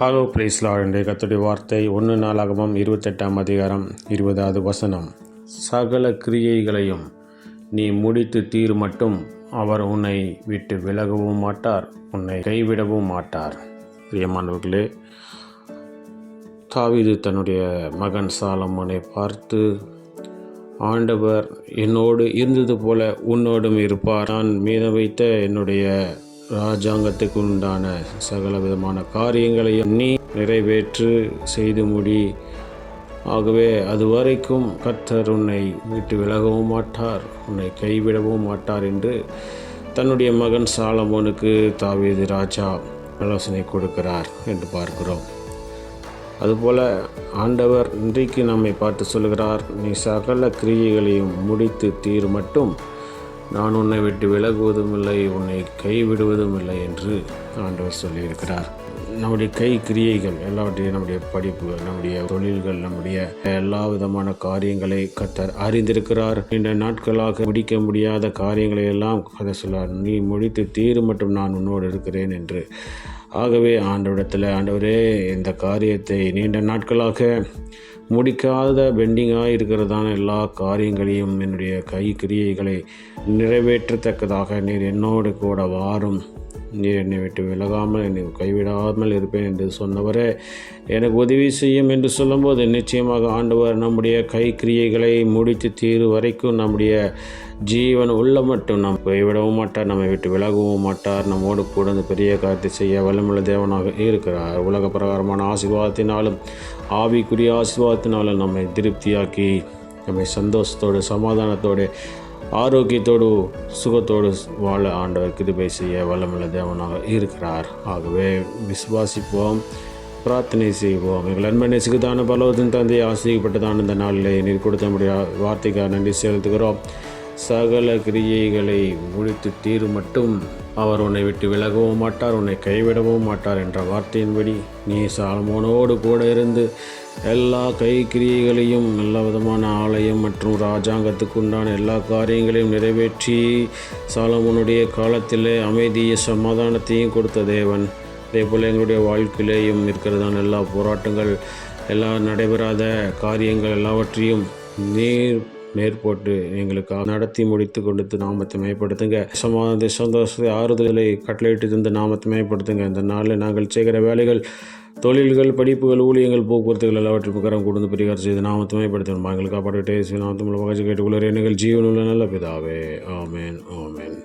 Hello பிரைஸ்லாட் என்ற கத்துடைய வார்த்தை ஒன்று நாளாகவும் இருபத்தெட்டாம் அதிகாரம் இருபதாவது வசனம். சகல கிரியைகளையும் நீ முடித்து தீர் மட்டும் அவர் உன்னை விட்டு விலகவும் மாட்டார் உன்னை கைவிடவும் மாட்டார். பிரியமானவர்களே தாவிது தன்னுடைய மகன் சாலமோனை பார்த்து ஆண்டவர் என்னோடு இருந்தது போல உன்னோடும் இருப்பார். நான் மீத வைத்த என்னுடைய ராஜாங்கத்துக்கு உண்டான சகல விதமான காரியங்களையும் நீ நிறைவேற்று செய்து முடி. ஆகவே அதுவரைக்கும் கர்த்தர் உன்னை விட்டு விலகவும் மாட்டார் உன்னை கைவிடவும் மாட்டார் என்று தன்னுடைய மகன் சாலமோனுக்கு தாவீது ராஜா ஆலோசனை கொடுக்கிறார் என்று பார்க்கிறோம். அதுபோல ஆண்டவர் இன்றைக்கு நம்மை பார்த்து சொல்கிறார் நீ சகல கிரியைகளையும் முடித்து தீர் மட்டும் நான் உன்னை விட்டு விலகுவதும் இல்லை உன்னை கைவிடுவதும் இல்லை என்று ஆண்டவர் சொல்லியிருக்கிறார். நம்முடைய கை கிரியைகள் எல்லாவற்றையும் நம்முடைய படிப்புகள் நம்முடைய தொழில்கள் நம்முடைய எல்லா விதமான காரியங்களை கத்தர் அறிந்திருக்கிறார். இந்த நாட்களாக முடிக்க முடியாத காரியங்களை எல்லாம் கதை சொல்லார் நீ முடித்து தீரு மட்டும் நான் உன்னோடு இருக்கிறேன் என்று. ஆகவே ஆண்டவிடத்தில் ஆண்டவரே இந்த காரியத்தை நீண்ட நாட்களாக முடிக்காத பெண்டிங்காக இருக்கிறதான எல்லா காரியங்களையும் என்னுடைய கை கிரியைகளை நிறைவேற்றத்தக்கதாக நீர் என்னோடு கூட வாரும். நீர் என்னை விட்டு விலகாமல் என்னை கைவிடாமல் இருப்பேன் என்று சொன்னவரே. எனக்கு உதவி செய்யும் என்று சொல்லும்போது நிச்சயமாக ஆண்டவர் நம்முடைய கை கிரியைகளை முடித்து தீரும் வரைக்கும் நம்முடைய ஜீவன் உள்ள மட்டும் நாம் கைவிடவும் மாட்டார் நம்மை விட்டு விலகவும் மாட்டார். நம்மோடு கூட இந்த பெரிய காரியத்தை செய்ய வல்லமுள்ள தேவனாக இருக்கிறார். உலக பிரகாரமான ஆசீர்வாதத்தினாலும் ஆவிக்குரிய ஆசீர்வாதத்தினாலும் நம்மை திருப்தியாக்கி நம்மை சந்தோஷத்தோடு சமாதானத்தோடு ஆரோக்கியத்தோடு சுகத்தோடு வாழ ஆண்டவர் கிருபை செய்ய வல்லமுள்ள தேவனாக இருக்கிறார். ஆகவே விசுவாசிப்போம் பிரார்த்தனை செய்வோம். எங்கள் அன்பை நேசிக்குதான பலவத்தின் தந்தை ஆசிரியப்பட்டதான இந்த நாளிலே நீர் கொடுத்த முடிய வார்த்தைக்காக நன்றி செலுத்துகிறோம். சகல கிரியைகளை முடித்து தீர் மட்டும் அவர் உன்னை விட்டு விலகவும் மாட்டார் உன்னை கைவிடவும் மாட்டார் என்ற வார்த்தையின்படி நீ சாலமோனோடு கூட இருந்து எல்லா கைக்கிரியைகளையும் நல்ல விதமான ஆலயம் மற்றும் ராஜாங்கத்துக்கு உண்டான எல்லா காரியங்களையும் நிறைவேற்றி சாலமோனுடைய காலத்திலே அமைதிய சமாதானத்தையும் கொடுத்த தேவன். அதே போல் எங்களுடைய வாழ்க்கையிலேயும் இருக்கிறதான எல்லா போராட்டங்கள் எல்லா நடைபெறாத காரியங்கள் எல்லாவற்றையும் நீர் மேற்போட்டு எங்களுக்கு நடத்தி முடித்து கொடுத்து நாமத்தை மேம்படுத்துங்க. சமாதானத்தை சந்தோஷத்தை ஆறுதலை கட்டளையிட்டு தந்து நாமத்தை மேம்படுத்துங்க. இந்த நாளில் நாங்கள் செய்கிற வேலைகள் தொழில்கள் படிப்புகள் ஊழியங்கள் போக்குவரத்துகள் எல்லாவற்றையும் கரம் கொடுத்து பரிகாரம் செய்து நாமத்தை மேம்படுத்தணும் எங்களுக்கு காப்பாற்றிட்டே நாமத்தை மூலமாக கேட்டுக்கொள்கிற எங்கள் ஜீவனுள்ள நல்ல பிதாவே. ஆமேன் ஆமேன்.